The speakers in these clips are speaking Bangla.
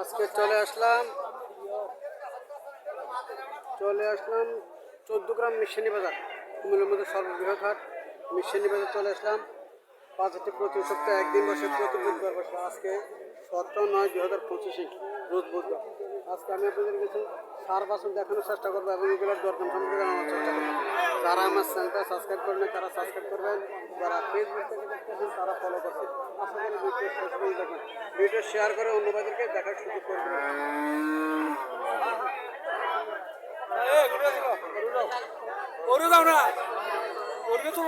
আজকে চলে আসলাম চলে আসলাম চোদ্দ গ্রাম মিশানি বাজার, কুমিল্লার মধ্যে সর্ববৃহৎ হাট, মিশানি বাজার চলে আসলাম। বাজারটি প্রতি সপ্তাহে একদিন বসে, প্রতি বুধবার বসে, আজকে সতেরো নয় দু হাজার পঁচিশে, রোজ বুধবার। আজকে আমি আপনাদের কাছে সার বাসন দেখানোর চেষ্টা করব এবং এগুলোর দরদাম সম্পর্কে জানানোর চেষ্টা করব। যারা আমার চ্যানেলটা সাবস্ক্রাইব করেন না তারা সাবস্ক্রাইব করবেন। যারা ফেসবুক থেকে দেখতেছেন, তারা ফলো করছেন আশা করি ভিডিও শেষ দেখবেন। ভিডিও শেয়ার করে অন্য বাজারকে দেখার সুযোগ করে দেবেন। ওরে দাও না ওরে তো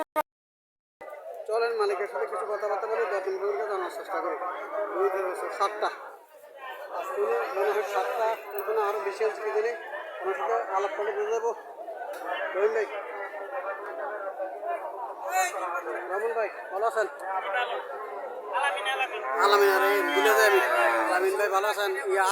চলেন মালিকের সাথে কিছু কথাবার্তা বলে ভূমিকা জানার চেষ্টা করি। সাতটা। আজকে মনে হয় সাতটা ওখানে আরও বেশি আছে কি জানি। ওনার সাথে আলাপ করে বুঝে যাব। রহিম ভাই। রমন ভাই, ভালো আছেন? আরে ভাই ভালো আছেন? ইয়া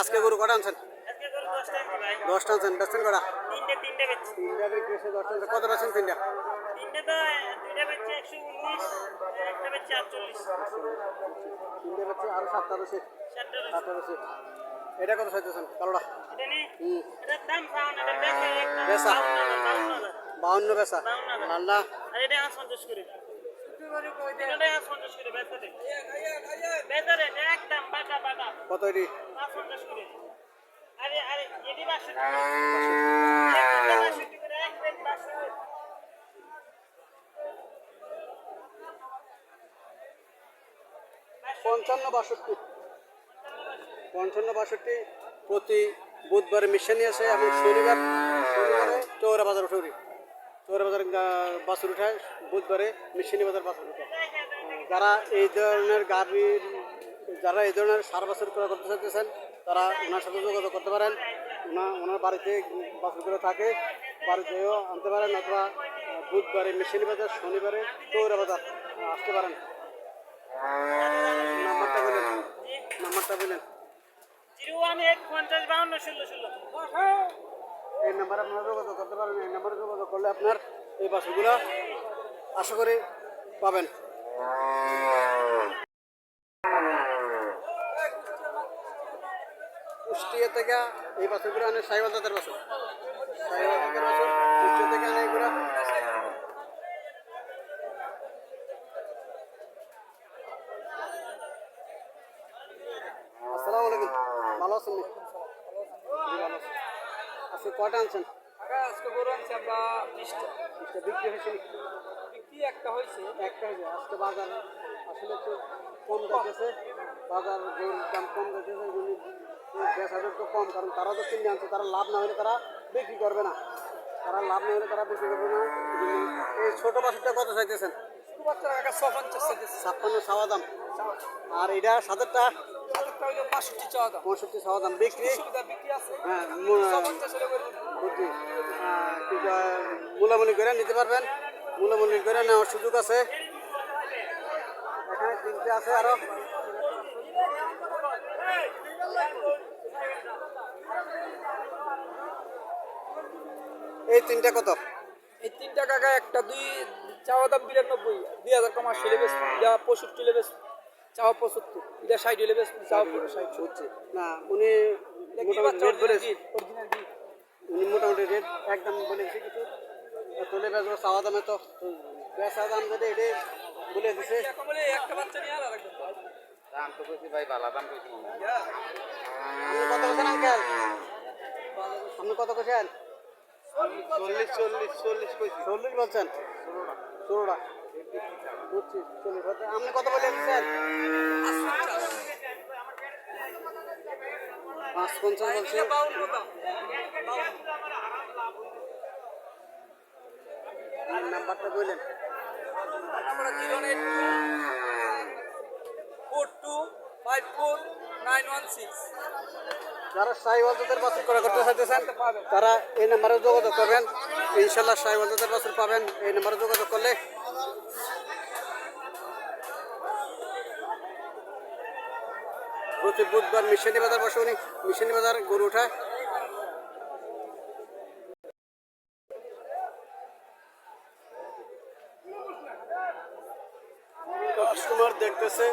আরও সাতটা রয়েছে। সাতটা বেশি এটা কত চাইতেছেন? কালোটা একটা বাউন্ন বাটা বাটা কত এটি? পঞ্চান্ন বাষট্টি। পঞ্চান্ন বাষট্টি প্রতি বুধবারে মিশনে আসে এবং শনিবার, শনিবারে চৌরা বাজার উঠে। চৌরা বাজার বাছুর উঠায় বুধবারে মিশনি বাজার বাছুর উঠায় যারা এই ধরনের গাভীর যারা এই ধরনের সার বাছুর ক্রয় করতে চাইতেছেন, তারা ওনার সাথে যোগাযোগ করতে পারেন। ওনা, ওনার বাড়িতে বাছুরগুলো থাকে, বাড়িতেও আনতে পারেন অথবা বুধবারে মিশনি বাজার, শনিবারে চৌরা বাজার আসতে পারেন। নাম্বারটা বলেন। নাম্বারটা বলেন। জিরো ওয়ান এইট পঞ্চাশ বাউন্ন ষোলো ষোলো। এই নাম্বারে আপনারা যোগাযোগ করতে পারেন এই নাম্বারে যোগাযোগ করলে আপনার এই বাসগুলো আশা করি পাবেন। কুষ্টিয়া থেকে এই বাসগুলো অনেক সাইবাল দাদার বাস। সাইবাল দাদার বাস কুষ্টিয়া থেকে আনে এগুলো আসসালামু আলাইকুম ভালো আছেন। আজকে কটা আনছেন? আজকে গরু আনছি আমরা বিশটা। বিক্রি হয়েছে? বিক্রি একটা হয়েছে। একটা হয়েছে। আজকে বাজার আসলে একটু কম যাচ্ছে বাজার গরুর দাম কম যাচ্ছে বেচাদের তো কম কারণ তারা তো কিনে আনছে তারা লাভ না হলে তারা বিক্রি করবে না। তারা লাভ না হলে তারা বিক্রি করবে না। এই ছোটো বাসুরটা কত চাইতেছেন? ছাপ্পান্ন সাওয়া দাম। আর এটা সাতেরটা পঁয়ষট্টি দাম। বিক্রি? আছে? হ্যাঁ হলে করে মূলামূলি নিতে পারবেন। মূলামূলি করে নেওয়ার সুযোগ আছে। এখানে তিনটে আছে আরও। এই তিনটা কত? এই তিনটা কাকা একটা দুই চাওয়া দাম বিরানব্বই। দুই হাজার কম আসলে যা পঁয়ষট্টি হলে বেশ চাওয়া পঁচাত্তর। এটা ষাট হলে বেশ চাওয়া পুরো ষাট হচ্ছে। না উনি মোটামুটি রেট বলে উনি মোটামুটি রেট একদম বলেছে কিছু। তুলে চাওয়া দামে তো। বেচা দাম যদি বলে দিছে। একটা বাচ্চা নিয়ে দাম তো কইছি ভাই ভালো দাম কইছি আপনি কত আঙ্কেল? আপনি কত চল্লিশ চল্লিশ চল্লিশ কইছি চল্লিশ বলছেন। ষোলোটা। আপনি কত বলে পাঁচ পঞ্চাশ বলছে। নাম্বারটা বললেন আমরা zero eight four two five four nine one six. যারা সাইওয়ালদের বাছুর করা করতে চাইতেছেন, তারা এই নাম্বারে যোগাযোগ করবেন। ইনশাল্লাহ সাইওয়ালদের বাছুর পাবেন, এই নাম্বারে যোগাযোগ করলে। প্রতি বুধবার মিশানি বাজার বসে উনি, মিশানি বাজার গরু উঠায় কাস্টমার দেখতেছে,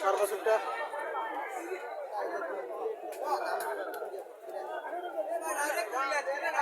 সার বাছুরটা।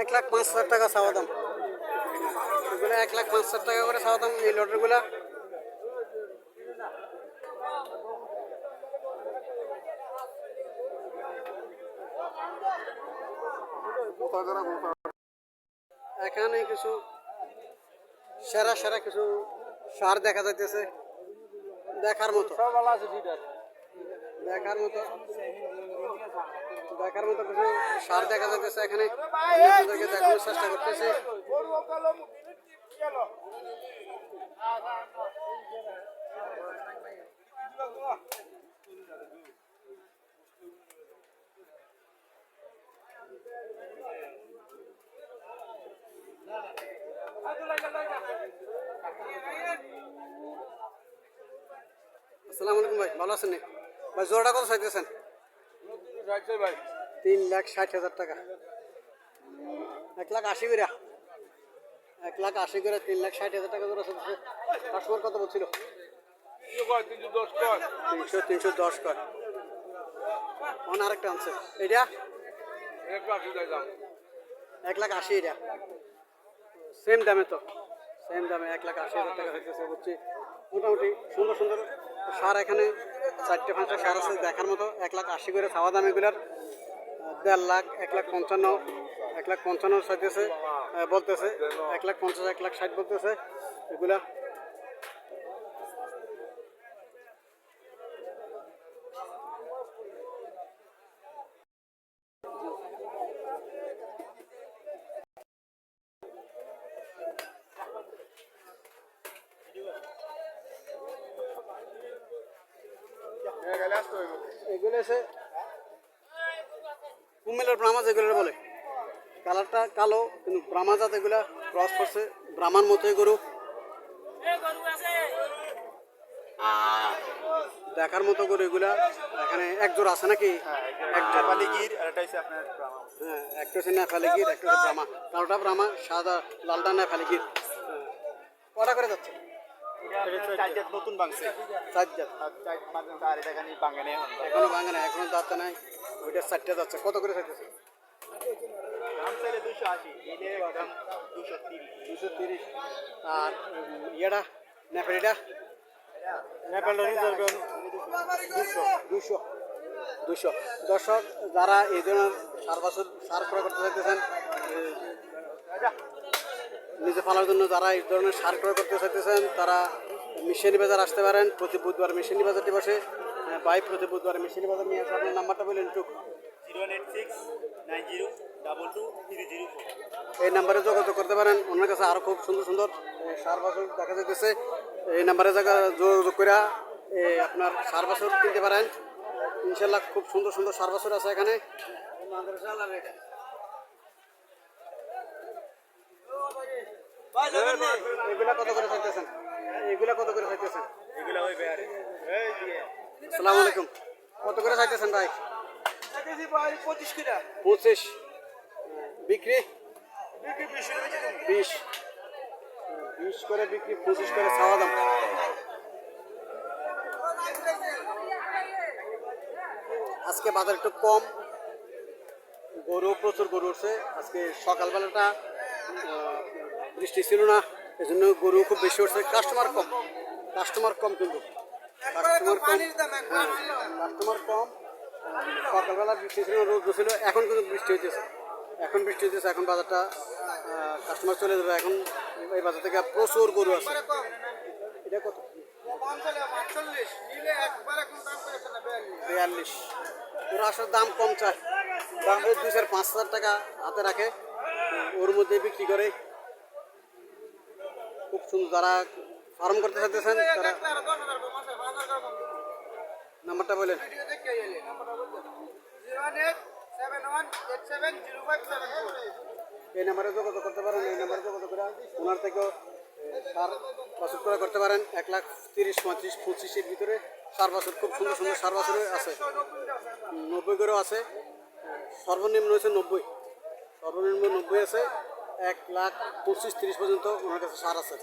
এক লাখ পাঁচ হাজার টাকা চাওয়া দাম এগুলো এক লাখ পাঁচ হাজার টাকা করে চাওয়া দাম এই লটারিগুলা এখানে কিছু সেরা সেরা কিছু সার দেখা যাইতেছে দেখার মতো দেখার মতো দেখার মতো কিছু সার দেখা যাইতেছে এখানে আপনাদেরকে দেখানোর চেষ্টা করতেছি। আসসালামু আলাইকুম ভাই ভালো আছেন ভাই জোড়াটা কত চাইতেছেন? তিন লাখ ষাট হাজার টাকা। এক লাখ আশি করে। এক লাখ আশি করে তিন লাখ ষাট হাজার টাকা চলতেছে কাস্টমার কত বলছিল? তিনশো তিনশো দশ কর। অন আরেকটা আনছে। এটা এক লাখ আশি এটা। সেম দামে তো। সেম দামে এক লাখ আশি হাজার টাকা হইতেছে বুঝছি মোটামুটি সুন্দর সুন্দর। সার এখানে চারটে পাঁচটা সার আছে, দেখার মতো এক লাখ আশি করে খাওয়া দাম এগুলার। দেড় লাখ, এক লাখ পঞ্চান্ন, এক লাখ পঞ্চান্ন সাইতেছে বলতেছে, এক লাখ পঞ্চাশ, এক লাখ ষাট বলতেছে, এগুলা। এগুলো এসে কুমিল্লার ব্রাহ্মা বলে। কালারটা কালো, কিন্তু ব্রাহ্মা জাত এগুলা ক্রস করছে, ব্রাহ্মার মতোই গরু। দেখার মতো গরু এগুলা এখানে এক জোড়া আছে নাকি? এক এটা হচ্ছে আপনার হ্যাঁ একটা হচ্ছে নেফালিগির, একটা হচ্ছে ব্রাহ্মা। কালোটা ব্রাহ্মা, সাদা, লালটা নেফালিগির। হ্যাঁ। কটা করে যাচ্ছে? নতুন বাংছে চার জাত। আর পাঁচ আর এটা খানি বাঙে নেই এখনও। ভাঙে না এখনও দাঁতে নাই। ওইটা চারটে যাচ্ছে। কত করে চাইতেছে? দুশো আশি দুশো তিরিশ। দুশো তিরিশ। আর উম, ইয়েটা নেপালিটা? নেপালটা দুশো দুশো দুশো দর্শক যারা এই ধরনের সার বছর সার ক্রয় করতে চাইতেছেন নিজে ফেলার জন্য যারা এই ধরনের সার ক্রয় করতে চাইতেছেন তারা মিশনি বাজার আসতে পারেন। প্রতি বুধবার মিশনি বাজারটি বসে। বাই প্রতি বুধবার মিশনি বাজার নিয়ে আসে। আপনার নাম্বারটা বললেন একটু। Zero eight six nine zero double two three zero four. এই নাম্বারে যোগাযোগ করতে পারেন। ওনার কাছে আরও খুব সুন্দর সুন্দর সার বাছুর দেখা যেতেছে এই নাম্বারে জায়গা যোগাযোগ করে এ, আপনার সার বাছুর কিনতে পারেন। ইনশাল্লাহ খুব সুন্দর সুন্দর সার বাছুর আছে এখানে। এগুলা কত করে চাইতেছেন এগুলা কত করে চাইতেছেন এগুলো ওই বেয়ারে। আসসালামু আলাইকুম। কত করে চাইতেছেন ভাই? পঁচিশ কিনা পঁচিশ। বিক্রি? বিশ বিশ। করে বিক্রি পঁচিশ করে খাওয়া দাম। আজকে বাজার একটু কম। গরু প্রচুর গরু উঠছে। আজকে সকালবেলাটা বৃষ্টি ছিল না এই জন্য গরু খুব বেশি উঠছে। কাস্টমার কম কাস্টমার কম কিন্তু। কাস্টমার কম হ্যাঁ, কাস্টমার কম। সকালবেলা বৃষ্টি ছিল রোদ ছিল এখন কিন্তু বৃষ্টি হইতেছে। এখন বৃষ্টি হইতেছে এখন বাজারটা কাস্টমার চলে যাবে। এখন এই বাজার থেকে প্রচুর গরু আছে। এটা কত? বিয়াল্লিশ। ওরা আসলে দাম কম চায়। দাম দুই চার পাঁচ হাজার টাকা হাতে রাখে। ওর মধ্যে বিক্রি করে। খুব সুন্দর, যারা ফার্ম করতে চাইতেছেন, তারা নাম্বারটা বলেন। এই নাম্বারে যোগাযোগ করতে পারেন, এই নাম্বারে যোগাযোগ করে ওনার থেকেও সার বাছুর ক্রয় করতে পারেন। এক লাখ তিরিশ, পঁয়ত্রিশ, পঁচিশের ভিতরে সার বাছুর, খুব সুন্দর সুন্দর সার বাছুর আছে। নব্বই করেও আছে। সর্বনিম্ন হচ্ছে নব্বই। সর্বনিম্ন নব্বই আছে। এক লাখ পঁচিশ তিরিশ পর্যন্ত ওনার কাছে সার আছে।